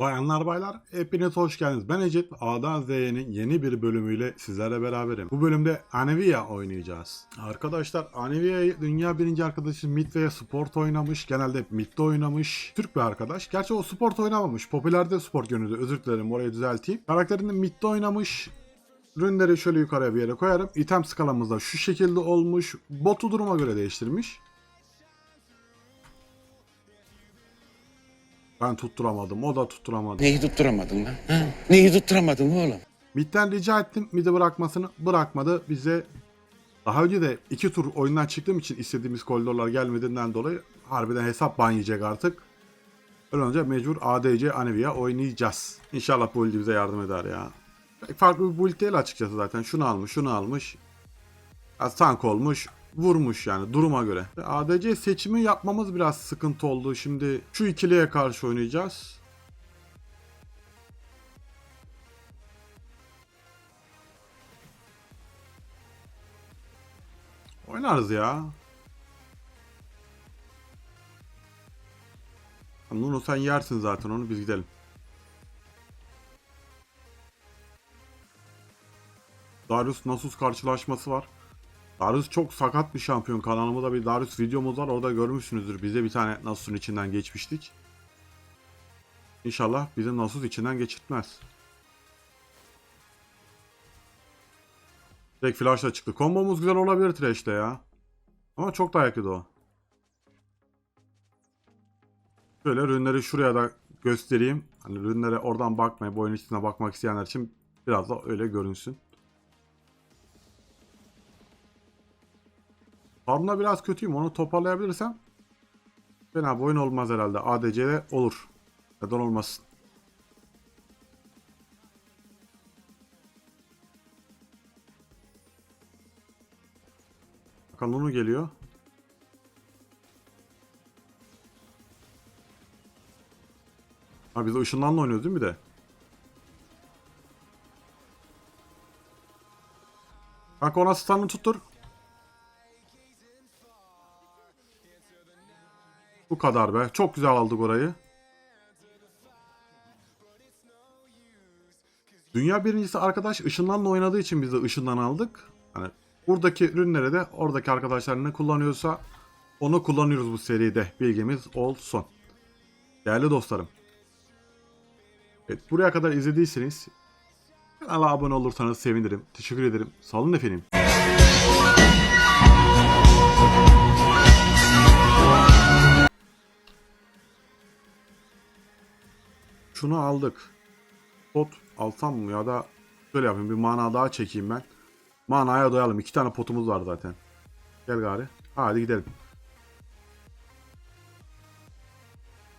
Bayanlar baylar hepiniz hoş geldiniz. Ben Ecep A'dan Z'nin yeni bir bölümüyle sizlerle beraberim. Bu bölümde Anivia oynayacağız. Arkadaşlar Anivia'yı dünya birinci arkadaşı Midway Sport oynamış. Genelde Mid'de oynamış. Türk bir arkadaş. Gerçi o Sport oynamamış. Popülerde Sport yönüydü. Özür dilerim orayı düzelteyim. Karakterini Mid'de oynamış. Ürünleri şöyle yukarıya bir yere koyarım. İtem skalamızda şu şekilde olmuş. Botu duruma göre değiştirmiş. Ben tutturamadım. O da tutturamadı. Neyi tutturamadın lan? Ha? Neyi tutturamadın oğlum? Mid'den rica ettim. Mid'i bırakmasını bırakmadı. Bize daha önce de iki tur oyundan çıktığım için istediğimiz koridorlar gelmediğinden dolayı harbiden hesap ban yiyecek artık. Öyle olunca mecbur ADC Anivia oynayacağız. İnşallah bu build bize yardım eder ya. Farklı bir build değil açıkçası zaten. Şunu almış, şunu almış. Az tank olmuş, vurmuş yani duruma göre. ADC seçimi yapmamız biraz sıkıntı oldu. Şimdi şu ikiliye karşı oynayacağız. Oynarız ya. Nuno sen yersin zaten onu biz gidelim. Darius Nasus karşılaşması var. Darius çok sakat bir şampiyon. Kanalımızda bir Darius videomuz var. Orada görmüşsünüzdür. Bize bir tane Nasus'un içinden geçmiştik. İnşallah bizim Nasus içinden geçirtmez. Direkt flashla çıktı. Kombomuz güzel olabilir Thresh'te ya. Ama çok dayak yedi o. Şöyle ürünleri şuraya da göstereyim. Hani ürünlere oradan bakmayıp oyun içine bakmak isteyenler için biraz da öyle görünsün. Farmda biraz kötüyüm. Onu toparlayabilirsem fena bir oyun olmaz herhalde. ADC'de olur. Neden olmasın. Bakalım onu geliyor. Ha biz de ışınlanla oynuyoruz değil mi de? Kanka ona stun'ını tuttur. Bu kadar be. Çok güzel aldık orayı. Dünya birincisi arkadaş ışınlanla oynadığı için biz de ışından aldık. Hani buradaki ürünleri de oradaki arkadaşlar ne kullanıyorsa onu kullanıyoruz bu seride. Bilgimiz olsun. Değerli dostlarım. Evet buraya kadar izlediyseniz kanala abone olursanız sevinirim. Teşekkür ederim. Sağ olun efendim. Şunu aldık. Pot alsam mı ya da şöyle yapayım bir mana daha çekeyim ben. Manaya doyalım. İki tane potumuz var zaten. Gel gari. Hadi gidelim.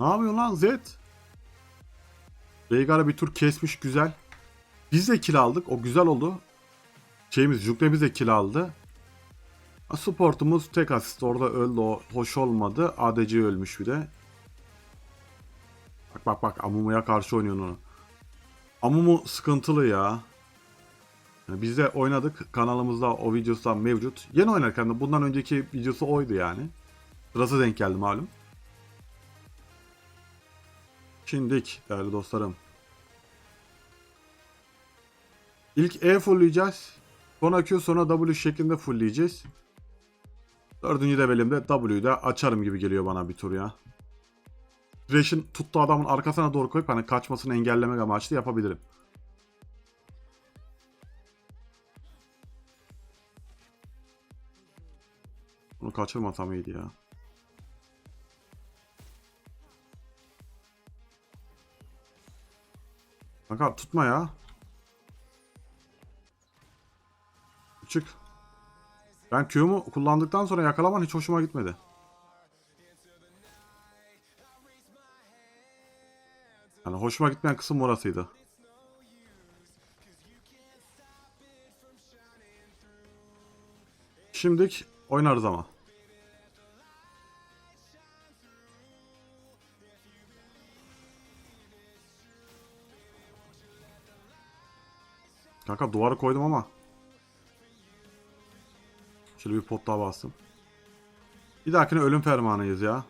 Ne yapıyorsun lan Zed? Veigar'a bir tur kesmiş güzel. Biz de kill aldık. O güzel oldu. Şeyimiz Jukle bize kill aldı. Supportumuz tek asist. Orada öldü o. Hoş olmadı. ADC ölmüş bir de. Bak bak bak Amumu'ya karşı oynuyor onu. Amumu sıkıntılı ya. Yani biz de oynadık. Kanalımızda o videosu mevcut. Yeni oynarken de bundan önceki videosu oydu yani. Sırası denk geldi malum. Şimdik değerli dostlarım. İlk E fullleyeceğiz. Sonra Q sonra W şeklinde fullleyeceğiz. Dördüncü levelimde W'yu da açarım gibi geliyor bana bir tur ya. Thresh'in tuttuğu adamın arkasına doğru koyup hani kaçmasını engellemek amaçlı yapabilirim. Bunu kaçırmasam iyiydi ya. Kanka tutma ya. Çık. Ben Q'mu kullandıktan sonra yakalaman hiç hoşuma gitmedi. Hoşuma gitmeyen kısım orasıydı. Şimdik oynarız ama. Kanka duvarı koydum ama. Şöyle bir pot daha bastım. Bir dahakine ölüm fermanıyız ya.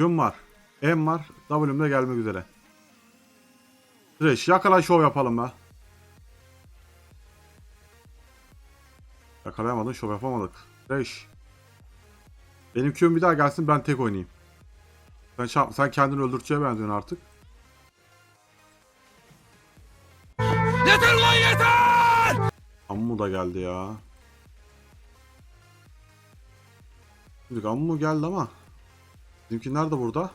Q'm var. M var. W'm de gelmek üzere. Thresh yakala şov yapalım be. Yakalayamadın şov yapamadık. Thresh. Benim Q'm bir daha gelsin ben tek oynayayım. Sen, sen kendini öldürtüye benziyorsun artık. Yeter lan yeter! Ammu da geldi ya. Ammu geldi ama. Bizimkiler de burada.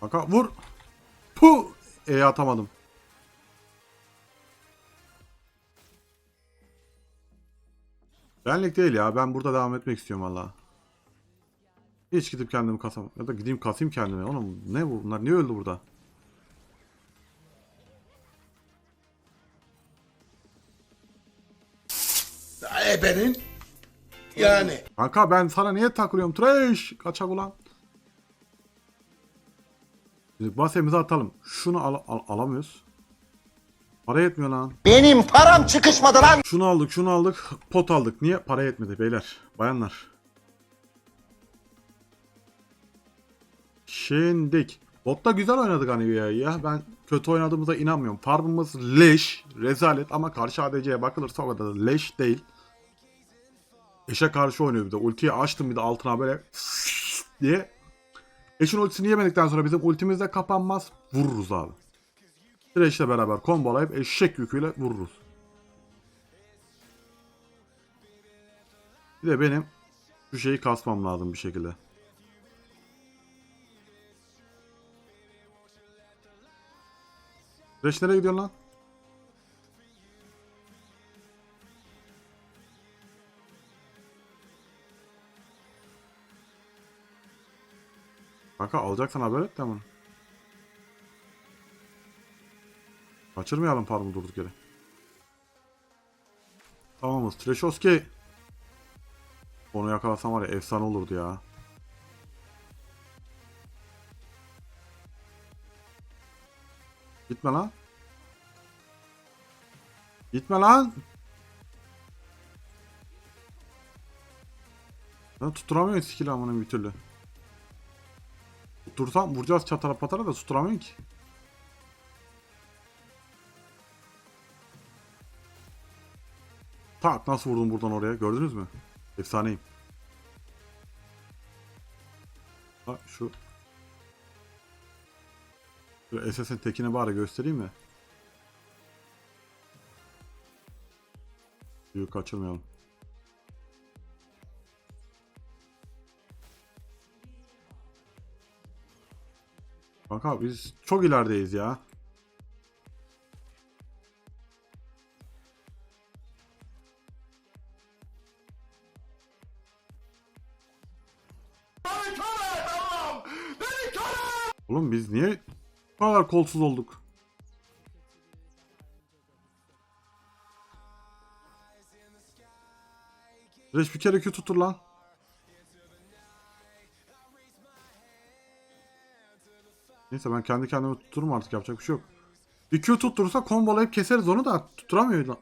Kanka vur. Pu! E atamadım. Benlik değil ya. Ben burada devam etmek istiyorum valla. Hiç gidip kendimi kasam. Ya da gideyim kasayım kendimi. Oğlum ne bu? Bunlar niye öldü burada? Ebenin yani. Kanka ben sana niye takılıyorum? Trash! Kaçak ulan. Basemizi atalım. Şunu al- al- alamıyoruz. Para yetmiyor lan. Benim param çıkışmadı lan. Şunu aldık, şunu aldık. Pot aldık. Niye? Para yetmedi beyler. Bayanlar. Şendik. Botta güzel oynadık hani ya. ya. Ben kötü oynadığımıza inanmıyorum. Farmımız leş, rezalet ama karşı ADC'ye bakılırsa o kadar da leş değil. Eşe karşı oynuyor bir de. Ultiyi açtım bir de altına böyle diye. Eşin ultisini yemedikten sonra bizim ultimiz de kapanmaz. Vururuz abi. Thresh'le beraber kombolayıp eşek yüküyle vururuz. Bir de benim şu şeyi kasmam lazım bir şekilde. Thresh nereye gidiyorsun lan? Kanka alacaksan haber et de hemen. Kaçırmayalım pardon durduk yere. Tamamız. Trashovski. Onu yakalasam var ya efsane olurdu ya. Gitme lan. Gitme lan. Ben tutturamıyorum skill amının bir türlü. Tuttursam vuracağız çatara patara da tutturamıyorum ki. Tak nasıl vurdum buradan oraya gördünüz mü? Efsaneyim. Ha şu şu SS'in tekini bari göstereyim mi? Büyük kaçırmayalım. Kanka biz çok ilerideyiz ya. Oğlum biz niye bu kadar kolsuz olduk? Reş bir kere Q tutur lan. Neyse ben kendi kendime tuturum artık yapacak bir şey yok. Bir Q tutturursa kombolayıp keseriz onu da tutturamıyor lan.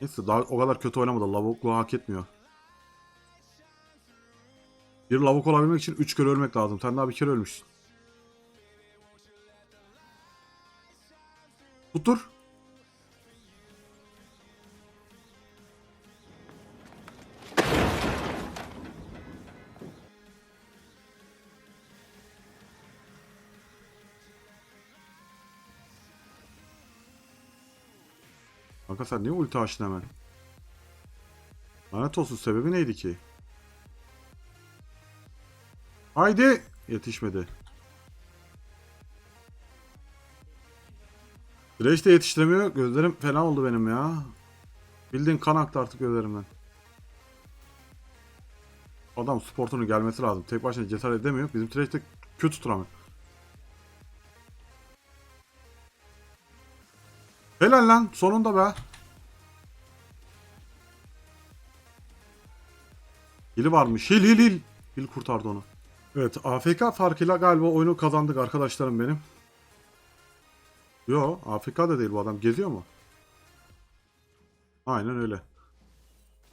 Neyse daha o kadar kötü oynamadı. Lavukluğu hak etmiyor. Bir lavuk olabilmek için 3 kere ölmek lazım. Sen daha bir kere ölmüşsün. Tuttur. Kanka sen niye ulti açtın hemen? Lanet olsun sebebi neydi ki? Haydi! Yetişmedi. Thresh de yetiştiremiyor. Gözlerim fena oldu benim ya. Bildiğin kan aktı artık gözlerimden. Adam sportunun gelmesi lazım. Tek başına cesaret edemiyor. Bizim Thresh de kötü tuturamıyor. Helal lan. Sonunda be. Hili varmış. Hil hil hil. Hil kurtardı onu. Evet AFK farkıyla galiba oyunu kazandık arkadaşlarım benim. Yo AFK da değil bu adam. Geziyor mu? Aynen öyle.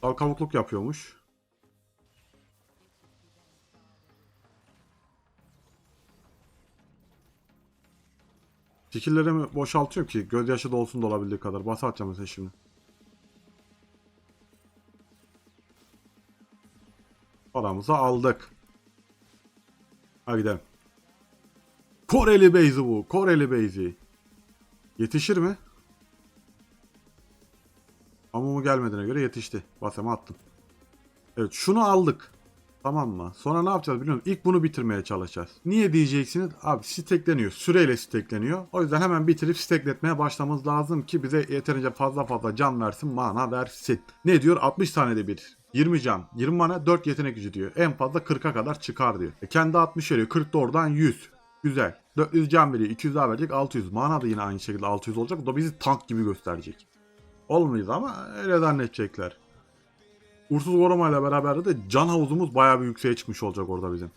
Dal kavukluk yapıyormuş. Fikirlerimi boşaltıyorum ki gözyaşı dolsun da olabildiği kadar. Basa atacağım mesela şimdi. Paramızı aldık. Hadi gidelim. Koreli Beyzi bu. Koreli Beyzi. Yetişir mi? Amumu gelmediğine göre yetişti. Basema attım. Evet şunu aldık. Tamam mı? Sonra ne yapacağız biliyor musun? İlk bunu bitirmeye çalışacağız. Niye diyeceksiniz? Abi stekleniyor. Süreyle stekleniyor. O yüzden hemen bitirip stekletmeye başlamamız lazım ki bize yeterince fazla fazla can versin, mana versin. Ne diyor? 60 saniyede bir. 20 can, 20 mana, 4 yetenek gücü diyor. En fazla 40'a kadar çıkar diyor. E kendi 60 veriyor. 40 da oradan 100. Güzel. 400 can veriyor. 200 daha verecek. 600. Mana da yine aynı şekilde 600 olacak. O da bizi tank gibi gösterecek. Olmayız ama öyle zannedecekler. Uğursuz korumayla beraber de can havuzumuz bayağı bir yükseğe çıkmış olacak orada bizim.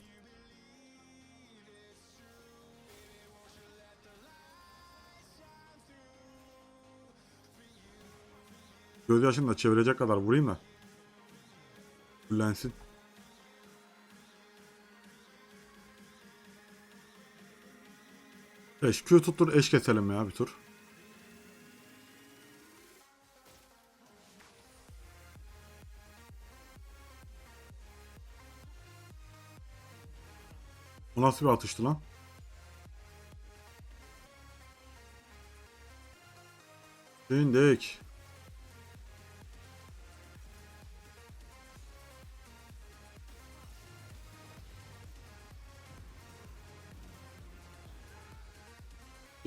Gözyaşını da çevirecek kadar vurayım da. Fullensin. Eş, Q tuttur eş keselim ya bir tur. Bu nasıl bir atıştı lan?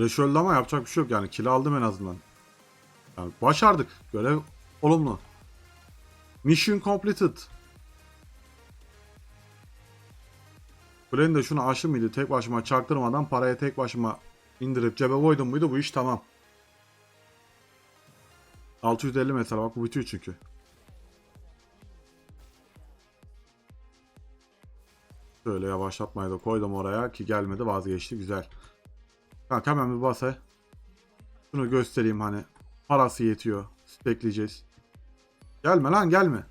Reşöldü ama yapacak bir şey yok yani. Kill aldım en azından. Yani başardık. Görev olumlu. Mission completed. Kulenin de şunu aşı mıydı? Tek başıma çaktırmadan paraya tek başıma indirip cebe koydum muydu? Bu iş tamam. 650 mesela bak bu bitiyor çünkü. Şöyle yavaşlatmayı da koydum oraya ki gelmedi vazgeçti güzel. Kanka hemen bir basa. Şunu göstereyim hani. Parası yetiyor. Stekleyeceğiz. Gelme lan gelme.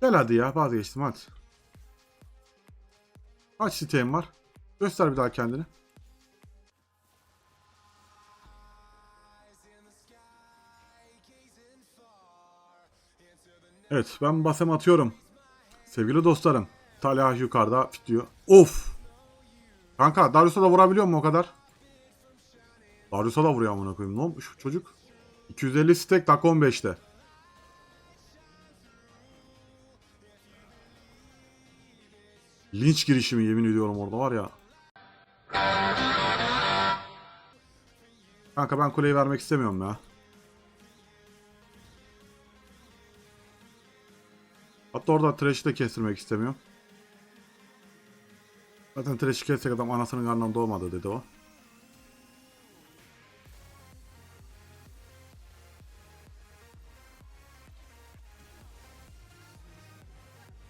Gel hadi ya vazgeçtim hadi. Kaç siteğin var? Göster bir daha kendini. Evet ben basem atıyorum. Sevgili dostlarım. Talha yukarıda diyor. Of. Kanka Darius'a da vurabiliyor mu o kadar? Darius'a da vuruyor amına koyayım. Ne olmuş çocuk? 250 stack dakika 15'te. Linç girişimi yemin ediyorum orada var ya. Kanka ben kuleyi vermek istemiyorum ya. Hatta orada Thresh'i de kestirmek istemiyorum. Zaten Thresh'i kessek adam anasının karnından doğmadı dedi o.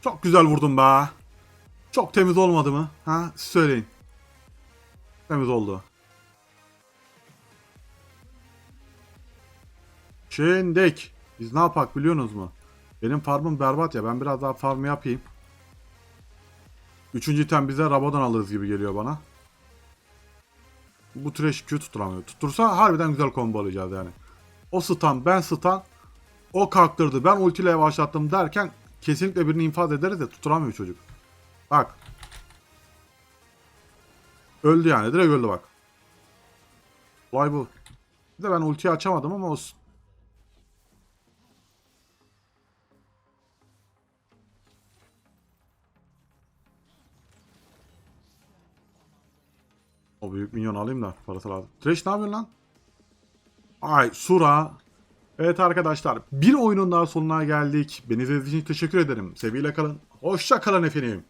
Çok güzel vurdum be. Çok temiz olmadı mı? Ha? Söyleyin. Temiz oldu. Şendek. Biz ne yapak biliyorsunuz mu? Benim farmım berbat ya. Ben biraz daha farm yapayım. Üçüncü item bize Rabadon alırız gibi geliyor bana. Bu trash Q tutturamıyor. Tuttursa harbiden güzel combo alacağız yani. O stun, ben stun. O kalktırdı. Ben ultiyle yavaşlattım derken kesinlikle birini infaz ederiz de tutturamıyor çocuk. Bak. Öldü yani. Direkt öldü bak. Vay bu. Bir de ben ultiyi açamadım ama olsun. O büyük minyon alayım da parası lazım. Trash ne yapıyorsun lan? Ay Sura. Evet arkadaşlar bir oyunun daha sonuna geldik. Beni izlediğiniz için teşekkür ederim. Sevgiyle kalın. Hoşça kalın efendim.